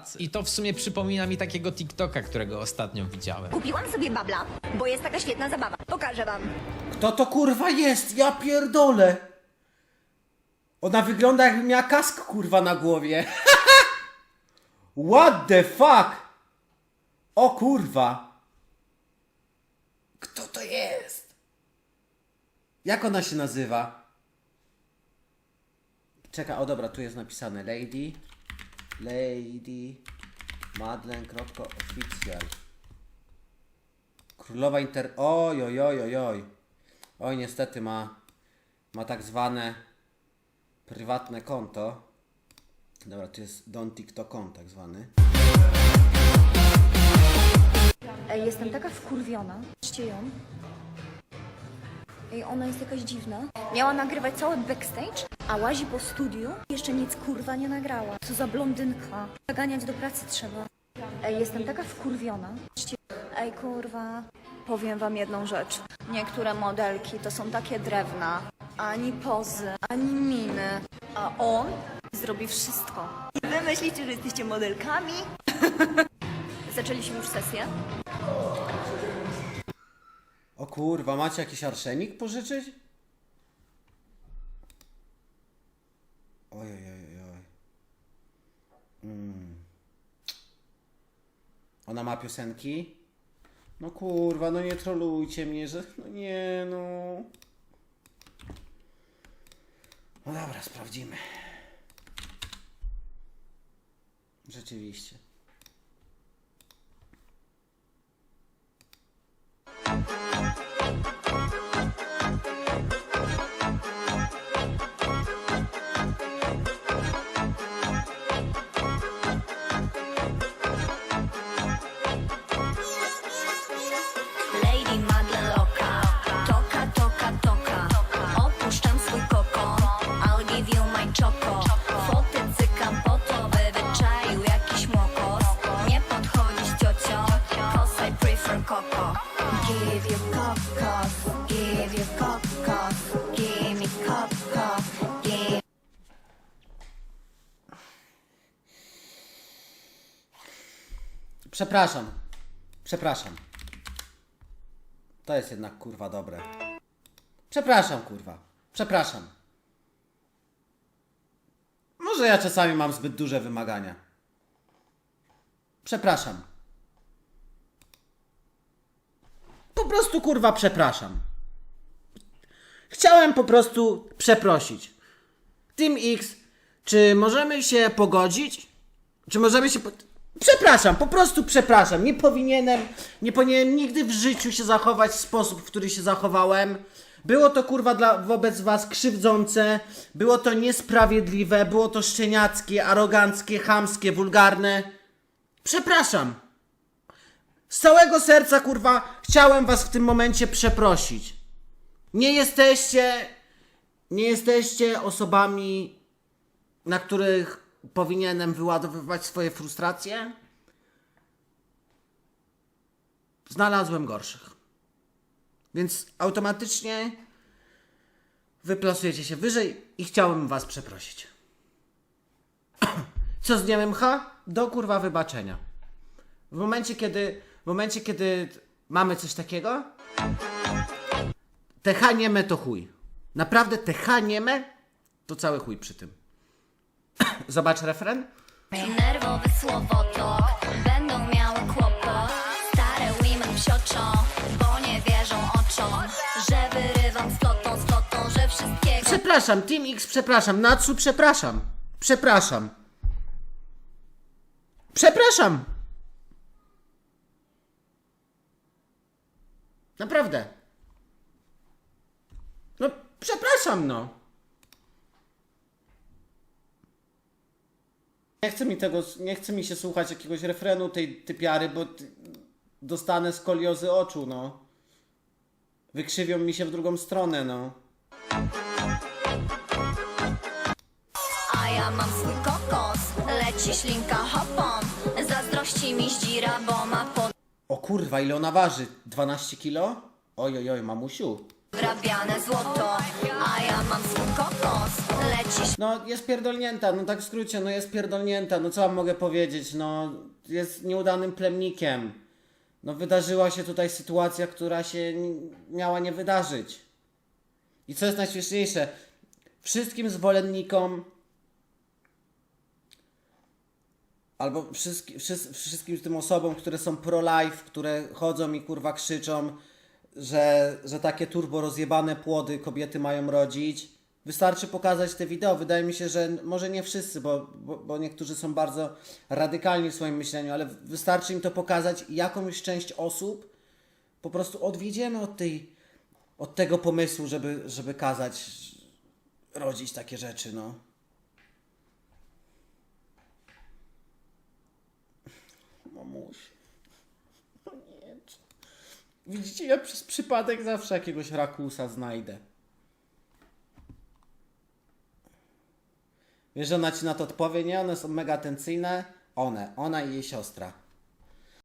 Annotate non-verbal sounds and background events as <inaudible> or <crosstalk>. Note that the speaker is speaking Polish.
pracy. I to w sumie przypomina mi takiego TikToka, którego ostatnio widziałem. Kupiłam sobie babla, bo jest taka świetna zabawa. Pokażę wam. Kto to kurwa jest? Ja pierdolę. Ona wygląda jakby miała kask kurwa na głowie. <laughs> What the fuck? O kurwa. Kto to jest? Jak ona się nazywa? Czekaj, o dobra, tu jest napisane Lady. Lady. Madlen.official. Królowa Inter... Oj, oj, oj, oj, oj. Oj, niestety ma, ma tak zwane prywatne konto. Dobra, to jest Don TikTokon tak zwany. Jestem taka wkurwiona. Patrzcie ją. Ej, ona jest jakaś dziwna. Miała nagrywać cały backstage, a łazi po studiu. Jeszcze nic kurwa nie nagrała. Co za blondynka. Zaganiać do pracy trzeba. Ej, jestem taka wkurwiona. Ej, kurwa. Powiem wam jedną rzecz. Niektóre modelki to są takie drewna. Ani pozy, ani miny. A on zrobi wszystko. I wy myślicie, że jesteście modelkami? <laughs> Zaczęliśmy już sesję. O kurwa, macie jakiś arszenik pożyczyć? Oj, oj, oj, oj, oj. Mm. Ona ma piosenki? No kurwa, no nie trolujcie mnie, że... No nie, no... No dobra, sprawdzimy. Rzeczywiście. Przepraszam. Przepraszam. To jest jednak kurwa dobre. Przepraszam, kurwa. Przepraszam. Może ja czasami mam zbyt duże wymagania. Przepraszam. Po prostu kurwa przepraszam. Chciałem po prostu przeprosić. Team X, czy możemy się pogodzić? Czy możemy się. Po... Przepraszam, po prostu przepraszam. Nie powinienem, nie powinienem nigdy w życiu się zachować w sposób, w który się zachowałem. Było to kurwa dla, wobec was krzywdzące, było to niesprawiedliwe, było to szczeniackie, aroganckie, chamskie, wulgarne. Przepraszam. Z całego serca kurwa chciałem was w tym momencie przeprosić. Nie jesteście, nie jesteście osobami na których powinienem wyładowywać swoje frustracje, znalazłem gorszych. Więc automatycznie wyplasujecie się wyżej i chciałem was przeprosić. <clears throat> Co z dniem MH? Do kurwa wybaczenia. W momencie, kiedy, w momencie, kiedy mamy coś takiego, te nieme to chuj. Naprawdę te nieme to cały chuj przy tym. <coughs> Zobacz refren. Nerwowy słowotok Będą miały kłopot Stare women psioczą Bo nie wierzą oczom Że wyrywam z z Że wszystkiego Przepraszam, Team X, przepraszam. Natsu, przepraszam. Przepraszam. Przepraszam. Naprawdę. No, przepraszam, no. Nie chce mi tego, nie chce mi się słuchać jakiegoś refrenu tej typiary, bo dostanę skoliozy oczu, no. Wykrzywią mi się w drugą stronę, no. A ja mam swój kokos Leci ślinka hopom Zazdrości mi zdzira, bo ma O kurwa, ile ona waży? 12 kilo? Oj, oj, oj, mamusiu. podrabiane złoto A ja mam swój kokos. Lecisz No, jest pierdolnięta, no tak w skrócie, no jest pierdolnięta, no co wam mogę powiedzieć, no jest nieudanym plemnikiem. No wydarzyła się tutaj sytuacja, która się miała nie wydarzyć. I co jest najśmieszniejsze, wszystkim zwolennikom albo wszystkim, wszys- wszystkim tym osobom, które są pro-life, które chodzą i kurwa krzyczą, że, że takie turbo rozjebane płody kobiety mają rodzić. Wystarczy pokazać te wideo. Wydaje mi się, że może nie wszyscy, bo, bo, bo niektórzy są bardzo radykalni w swoim myśleniu, ale wystarczy im to pokazać jakąś część osób po prostu odwiedziemy od tej, od tego pomysłu, żeby, żeby kazać rodzić takie rzeczy, no. Mamuś. No nie. Widzicie, ja przez przypadek zawsze jakiegoś rakusa znajdę. Wiesz, że ona ci na to odpowie? Nie, one są mega atencyjne. One, ona i jej siostra.